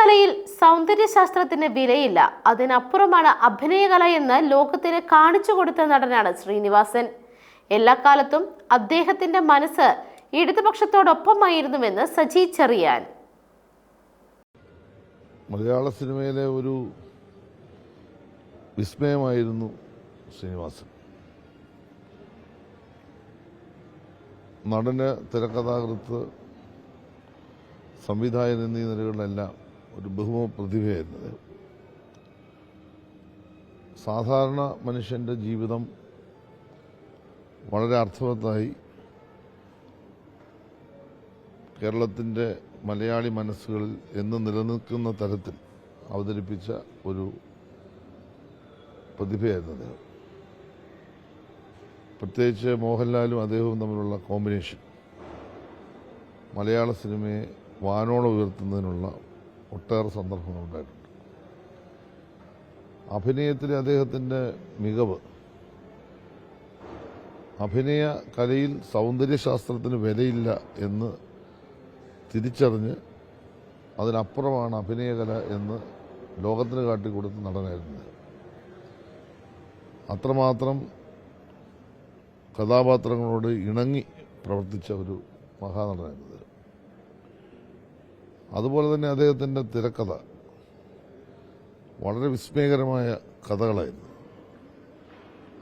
കലയിൽ സൗന്ദര്യശാസ്ത്രത്തിന് വിലയില്ല. അതിനപ്പുറമാണ് അഭിനയകല എന്ന് ലോകത്തിന് കാണിച്ചു കൊടുത്ത നടനാണ് ശ്രീനിവാസൻ. എല്ലാ കാലത്തും അദ്ദേഹത്തിന്റെ മനസ്സ് ഇടതുപക്ഷത്തോടൊപ്പമായിരുന്നുവെന്ന് സജി ചെറിയാൻ. മലയാള സിനിമയിലെ ഒരു വിസ്മയമായിരുന്നു ശ്രീനിവാസൻ. നടന് തിരക്കഥാകൃത്ത് സംവിധായകൻ എന്നീ നിലകളിലെല്ലാം ഒരു ബഹുമ പ്രതിഭയായിരുന്നു അദ്ദേഹം സാധാരണ മനുഷ്യന്റെ ജീവിതം വളരെ അർത്ഥവത്തായി കേരളത്തിന്റെ മലയാളി മനസ്സുകളിൽ എന്ന് നിലനിൽക്കുന്ന തരത്തിൽ അവതരിപ്പിച്ച ഒരു പ്രതിഭയായിരുന്നു അദ്ദേഹം പ്രത്യേകിച്ച് മോഹൻലാലും അദ്ദേഹവും തമ്മിലുള്ള കോമ്പിനേഷൻ. മലയാള സിനിമയെ വാനോളം ഉയർത്തുന്നതിനുള്ള ഒട്ടേറെ സന്ദർഭങ്ങളുണ്ടായിട്ടുണ്ട് അഭിനയത്തിലെ അദ്ദേഹത്തിന്റെ മികവ് അഭിനയ കലയിൽ സൗന്ദര്യശാസ്ത്രത്തിന് വിലയില്ല എന്ന് തിരിച്ചറിഞ്ഞ് അതിനപ്പുറമാണ് അഭിനയകല എന്ന് ലോകത്തിന് കാട്ടിക്കൊടുത്ത നടനായിരുന്നു അത്രമാത്രം കഥാപാത്രങ്ങളോട് ഇണങ്ങി പ്രവർത്തിച്ച ഒരു മഹാനടനായിരുന്നു. അതുപോലെ തന്നെ അദ്ദേഹത്തിന്റെ തിരക്കഥ വളരെ വിസ്മയകരമായ കഥകളായിരുന്നു.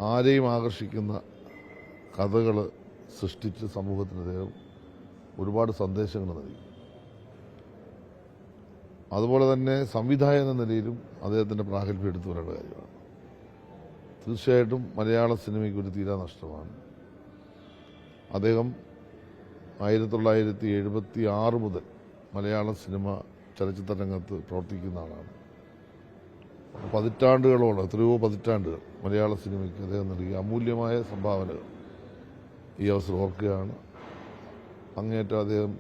ആരെയും ആകർഷിക്കുന്ന കഥകൾ സൃഷ്ടിച്ച് സമൂഹത്തിന് അദ്ദേഹം ഒരുപാട് സന്ദേശങ്ങൾ നൽകി. അതുപോലെ തന്നെ സംവിധായക എന്ന നിലയിലും അദ്ദേഹത്തിന്റെ പ്രാഗൽഭ്യം എടുത്തു വരേണ്ട കാര്യമാണ്. തീർച്ചയായിട്ടും മലയാള സിനിമയ്ക്ക് ഒരു തീരാ നഷ്ടമാണ്. അദ്ദേഹം ആയിരത്തി തൊള്ളായിരത്തി എഴുപത്തി ആറ് മുതൽ മലയാള സിനിമ ചലച്ചിത്ര രംഗത്ത് പ്രവർത്തിക്കുന്ന ആളാണ്. പതിറ്റാണ്ടുകളോളം എത്രയോ പതിറ്റാണ്ടുകൾ മലയാള സിനിമയ്ക്ക് അദ്ദേഹം നൽകിയ അമൂല്യമായ സംഭാവനകൾ ഈ അവസരം ഓർക്കുകയാണ്. അങ്ങേറ്റം അദ്ദേഹം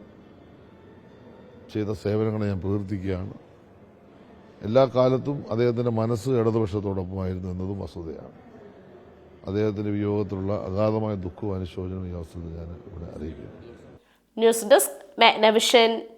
ചെയ്ത സേവനങ്ങളെ ഞാൻ പ്രകീർത്തിക്കുകയാണ്. എല്ലാ കാലത്തും അദ്ദേഹത്തിന്റെ മനസ്സ് ഇടതുപക്ഷത്തോടൊപ്പമായിരുന്നു എന്നതും വസ്തുതയാണ്. അദ്ദേഹത്തിന്റെ വിയോഗത്തിലുള്ള അഗാധമായ ദുഃഖവും അനുശോചനവും ഈ അവസരത്തിൽ ഞാൻ ഇവിടെ അറിയിക്കുന്നു. News desk Magnavision.